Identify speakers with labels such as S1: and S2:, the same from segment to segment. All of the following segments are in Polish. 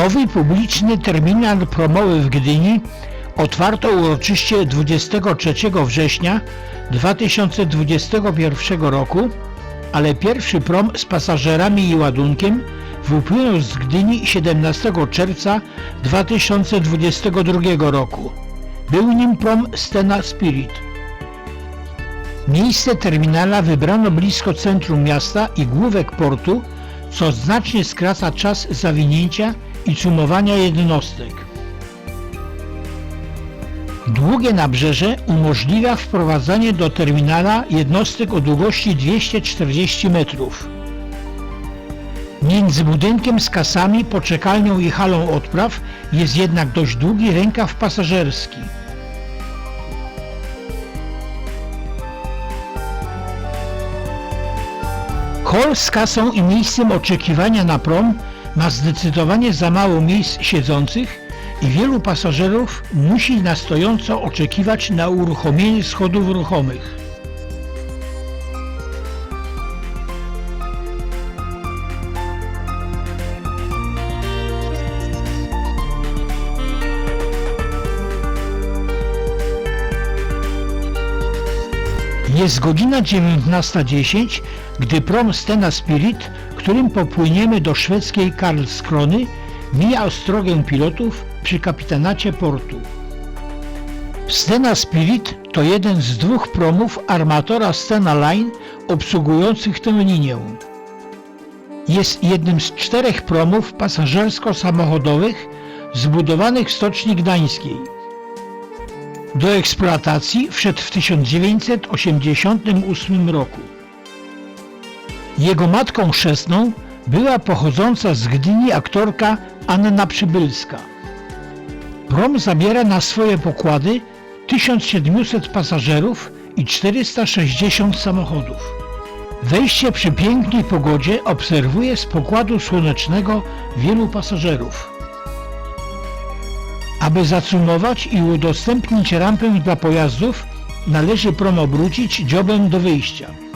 S1: Nowy publiczny terminal promowy w Gdyni otwarto uroczyście 23 września 2021 roku, ale pierwszy prom z pasażerami i ładunkiem wypłynął z Gdyni 17 czerwca 2022 roku. Był nim prom Stena Spirit. Miejsce terminala wybrano blisko centrum miasta i główek portu, co znacznie skraca czas zawinięcia i cumowania jednostek. Długie nabrzeże umożliwia wprowadzanie do terminala jednostek o długości 240 metrów. Między budynkiem z kasami, poczekalnią i halą odpraw jest jednak dość długi rękaw pasażerski. Hol z kasą i miejscem oczekiwania na prom ma zdecydowanie za mało miejsc siedzących i wielu pasażerów musi na stojąco oczekiwać na uruchomienie schodów ruchomych. Jest godzina 19.10, gdy prom Stena Spirit, którym popłyniemy do szwedzkiej Karlskrony, mija ostrogę pilotów przy kapitanacie portu. Stena Spirit to jeden z dwóch promów armatora Stena Line obsługujących tę linię. Jest jednym z czterech promów pasażersko-samochodowych zbudowanych w Stoczni Gdańskiej. Do eksploatacji wszedł w 1988 roku. Jego matką chrzestną była pochodząca z Gdyni aktorka Anna Przybylska. Prom zabiera na swoje pokłady 1700 pasażerów i 460 samochodów. Wejście przy pięknej pogodzie obserwuje z pokładu słonecznego wielu pasażerów. Aby zacumować i udostępnić rampę dla pojazdów, należy prom obrócić dziobem do wyjścia.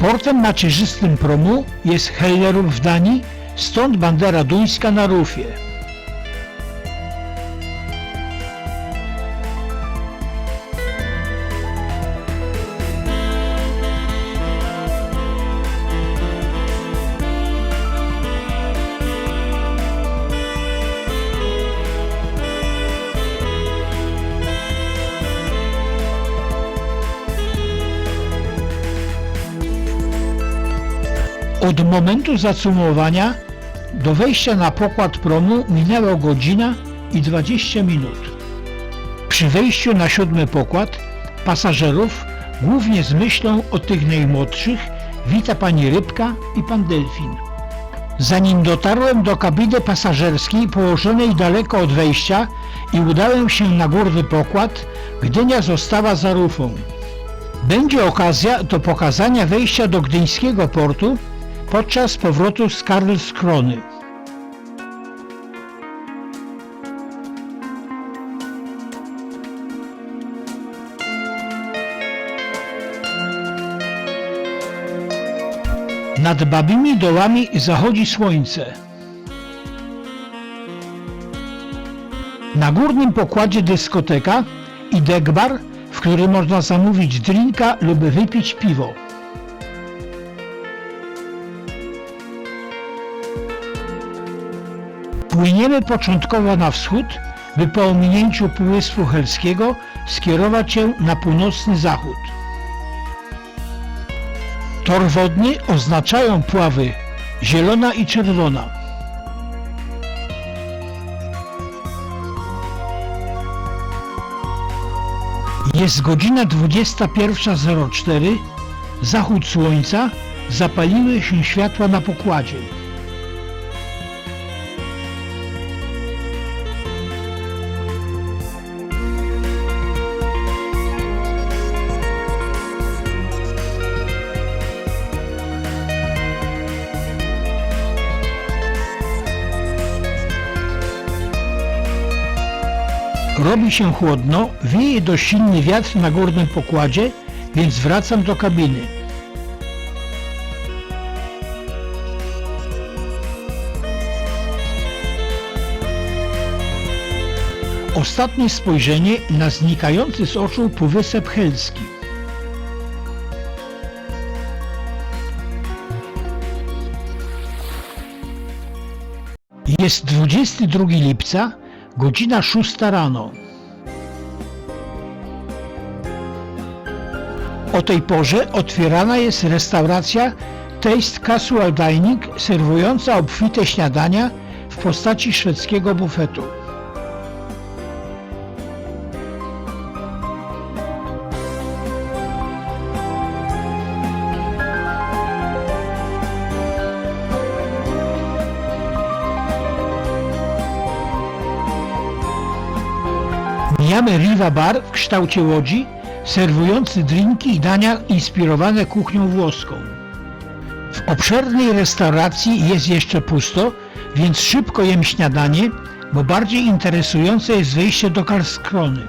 S1: Portem macierzystym promu jest Hellerud w Danii, stąd bandera duńska na rufie. Od momentu zacumowania do wejścia na pokład promu minęła godzina i 20 minut. Przy wejściu na siódmy pokład pasażerów, głównie z myślą o tych najmłodszych, wita pani Rybka i pan Delfin. Zanim dotarłem do kabiny pasażerskiej położonej daleko od wejścia i udałem się na górny pokład, Gdynia została za rufą. Będzie okazja do pokazania wejścia do gdyńskiego portu podczas powrotu z Karlskrony. Nad Babimi Dołami zachodzi słońce. Na górnym pokładzie dyskoteka i dekbar, w którym można zamówić drinka lub wypić piwo. Płyniemy początkowo na wschód, by po ominięciu Półwyspu Helskiego skierować się na północny zachód. Tor wodny oznaczają pławy zielona i czerwona. Jest godzina 21.04, zachód słońca, zapaliły się światła na pokładzie. Robi się chłodno, wieje dość silny wiatr na górnym pokładzie, więc wracam do kabiny. Ostatnie spojrzenie na znikający z oczu półwysep Helski. Jest 22 lipca, godzina 6 rano. O tej porze otwierana jest restauracja Taste Casual Dining serwująca obfite śniadania w postaci szwedzkiego bufetu. Mijamy Riva Bar w kształcie łodzi, serwujący drinki i dania inspirowane kuchnią włoską. W obszernej restauracji jest jeszcze pusto, więc szybko jem śniadanie, bo bardziej interesujące jest wejście do Karlskrony.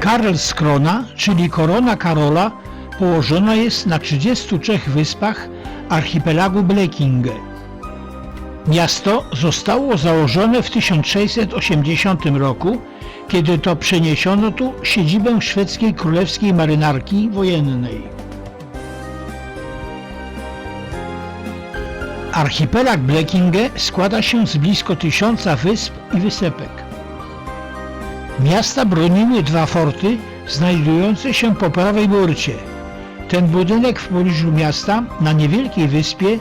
S1: Karlskrona, czyli korona Karola, położona jest na 33 wyspach archipelagu Blekinge. Miasto zostało założone w 1680 roku, kiedy to przeniesiono tu siedzibę szwedzkiej królewskiej marynarki wojennej. Archipelag Blekinge składa się z blisko tysiąca wysp i wysepek. Miasta broniły dwa forty znajdujące się po prawej burcie. Ten budynek w pobliżu miasta, na niewielkiej wyspie,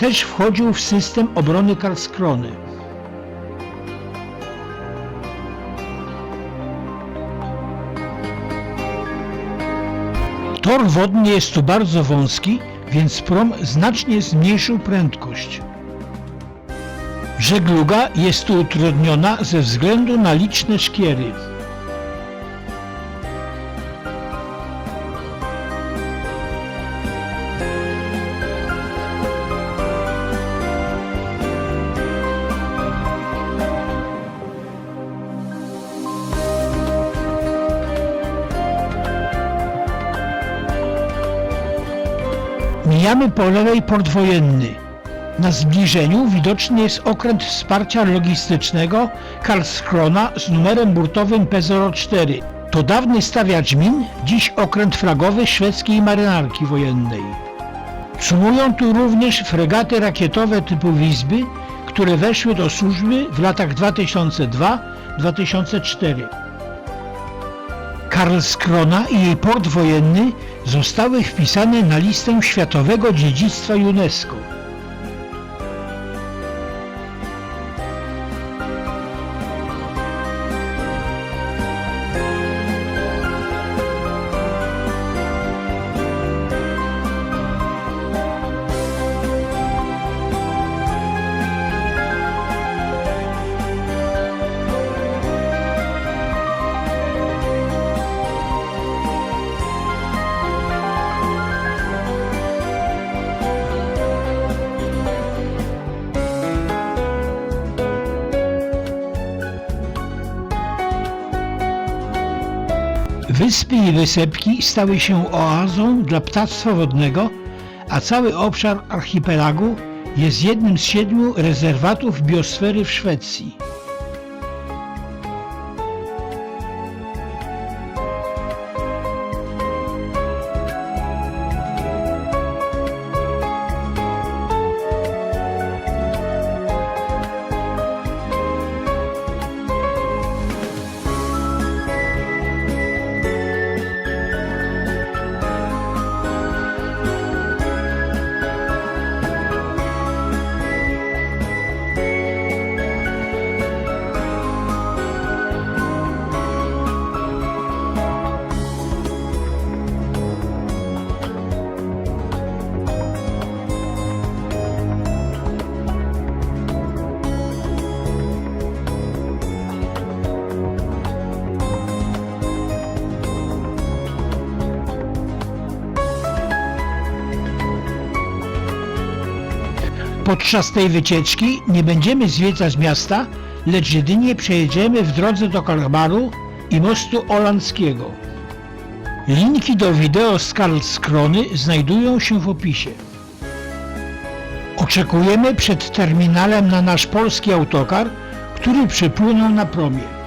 S1: też wchodził w system obrony Karlskrony. Tor wodny jest tu bardzo wąski, więc prom znacznie zmniejszył prędkość. Żegluga jest tu utrudniona ze względu na liczne szkiery. Mijamy po lewej port wojenny. Na zbliżeniu widoczny jest okręt wsparcia logistycznego Karlskrona z numerem burtowym P04. To dawny stawiacz min, dziś okręt flagowy szwedzkiej marynarki wojennej. Cumują tu również fregaty rakietowe typu Wisby, które weszły do służby w latach 2002-2004. Karlskrona i jej port wojenny zostały wpisane na listę Światowego Dziedzictwa UNESCO. Wyspy i wysepki stały się oazą dla ptactwa wodnego, a cały obszar archipelagu jest jednym z siedmiu rezerwatów biosfery w Szwecji. Podczas tej wycieczki nie będziemy zwiedzać miasta, lecz jedynie przejedziemy w drodze do Kalmaru i mostu Olandzkiego. Linki do wideo z Karlskrony znajdują się w opisie. Oczekujemy przed terminalem na nasz polski autokar, który przypłynął na promie.